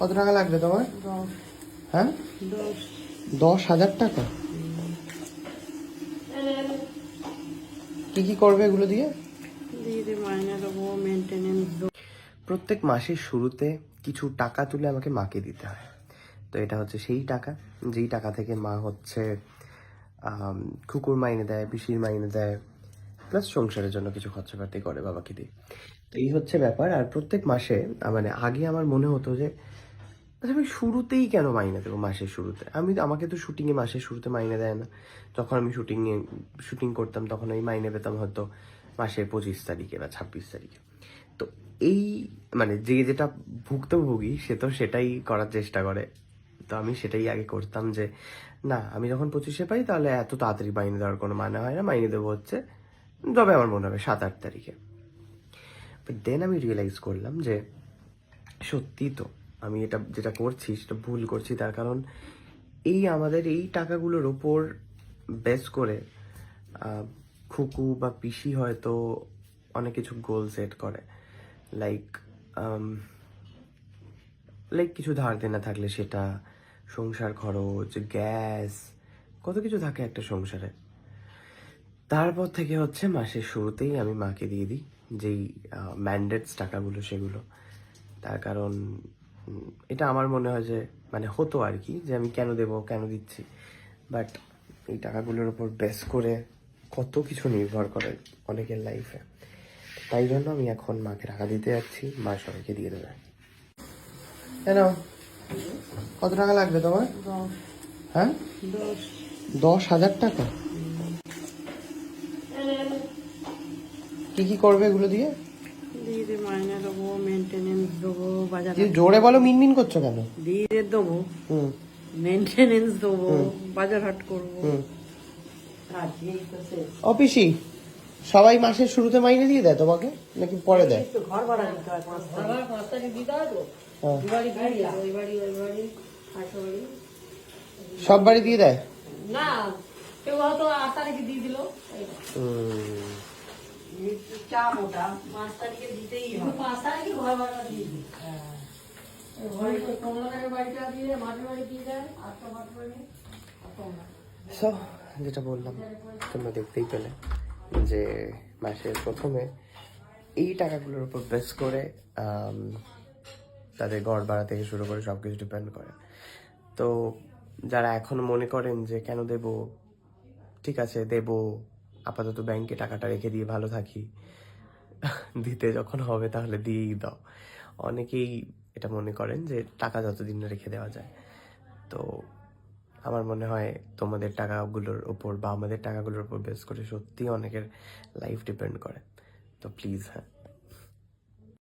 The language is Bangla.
কত টাকা লাগবে তোমার? হ্যাঁ? দশ। হাজার টাকা? কি কি করবে এগুলো দিয়ে? প্রত্যেক মাসের শুরুতে কিছু টাকা তুলে আমাকে মাকে দিতে হয়। তো এটা হচ্ছে সেই টাকা। যেই টাকা থেকে মা হচ্ছে কুকুর মাইনে দেয় পিসির মাইনে দেয় প্লাস সংসারের জন্য কিছু খরচাপাতি করে বাবাকে দিয়ে তো এই হচ্ছে ব্যাপার। আর প্রত্যেক মাসে মানে আগে আমার মনে হতো যে আচ্ছা আমি শুরুতেই কেন মাইনে দেবো মাসের শুরুতে? আমি আমাকে তো শুটিংয়ে মাসের শুরুতে মাইনে দেয় না। যখন আমি শুটিংয়ে শুটিং করতাম, তখন আমি মাইনে পেতাম হয়তো মাসের পঁচিশ তারিখে বা ছাব্বিশ তারিখে। তো এই মানে যে যেটা ভুক্তভোগী, সে তো সেটাই করার চেষ্টা করে। তো আমি সেটাই আগে করতাম যে, না, আমি যখন পঁচিশে পাই, তাহলে এত তাড়াতাড়ি মাইনে দেওয়ার কোনো মানে হয় না। মাইনে দেবো হচ্ছে তবে আমার মনে হবে সাত, আট তারিখে। দেন আমি রিয়েলাইজ করলাম যে সত্যি তো আমি এটা, যেটা করছি, সেটা ভুল করছি তার কারণ এই আমাদের এই টাকাগুলোর ওপর বেস করে খুকু বা পিসি হয়তো অনেক কিছু গোল সেট করে। লাইক লাইক কিছু ধার দেনা থাকলে সেটা, সংসার খরচ গ্যাস কত কিছু থাকে একটা সংসারে। তারপর থেকে হচ্ছে মাসের শুরুতেই আমি মাকে দিয়ে দিই যেই ম্যান্ডেটস টাকাগুলো সেগুলো। তার কারণ এটা আমার মনে হয় যে মানে হতো আর কি, যে আমি কেন দেবো, কেন দিচ্ছি। বাট এই টাকাগুলোর উপর বেস করে কত কিছু নির্ভর করে অনেকের লাইফে তাই জন্য আমি এখন মাকে টাকা দিতে যাচ্ছি, মা সবাইকে দিয়ে দেবে। কেন কত টাকা লাগবে তোমার? হ্যাঁ? দশ হাজার টাকা? কি কি করবে এগুলো দিয়ে? দিদি মাইনে দেবো মেনটেনেন্স দেবো বাজার জোরে বলো মিনমিন করছ কেন? দিদিদের দেবো। হুম। মেনটেনেন্স দেবো বাজার হাট করব। হুম। আর এই তো শেষ। অফিসি সবাই মাসের শুরুতে মাইনে দিয়ে দেয় তোমাকে নাকি পরে দেয়? একটু ঘর ভাড়া দিতে হয় পাঁচ তারিখ দিতে হয়। তো। বাড়ি বাড়ি ওই বাড়ি ওই বাড়ি। সব বাড়ি দিয়ে দেয়? না কেউ হয়তো আট তারিখে দিয়ে দিল। হুম। চাপ ওটা পাঁচ তারিখে দিতেই হবে পাঁচ তারিখে ঘর ভাড়া দিয়ে দিই ঘরে কমলাকারের বাড়িটা দিয়ে মাটির বাড়ি দিয়ে দেয় আটটা মাটির বাড়ি আর তোমরা সো যেটা বললাম তোমরা দেখতেই পেলে যে মাসের প্রথমে এই টাকাগুলোর উপর বেস করে তাদের ঘর ভাড়া থেকে শুরু করে সব কিছু ডিপেন্ড করে। তো যারা এখন মনে করেন যে কেন দেব ঠিক আছে দেব আপাতত ব্যাংকে টাকাটা রেখে দিয়ে ভালো থাকি। দিতে যখন হবে তাহলে দিয়েই দাও। অনেকেই এটা মনে করেন যে টাকা যতদিন না রেখে দেওয়া যায়। তো আমার মনে হয় তোমাদের টাকাগুলোর ওপর বা আমাদের টাকাগুলোর ওপর বেস করে সত্যি অনেকের লাইফ ডিপেন্ড করে। তো প্লিজ হ্যাঁ।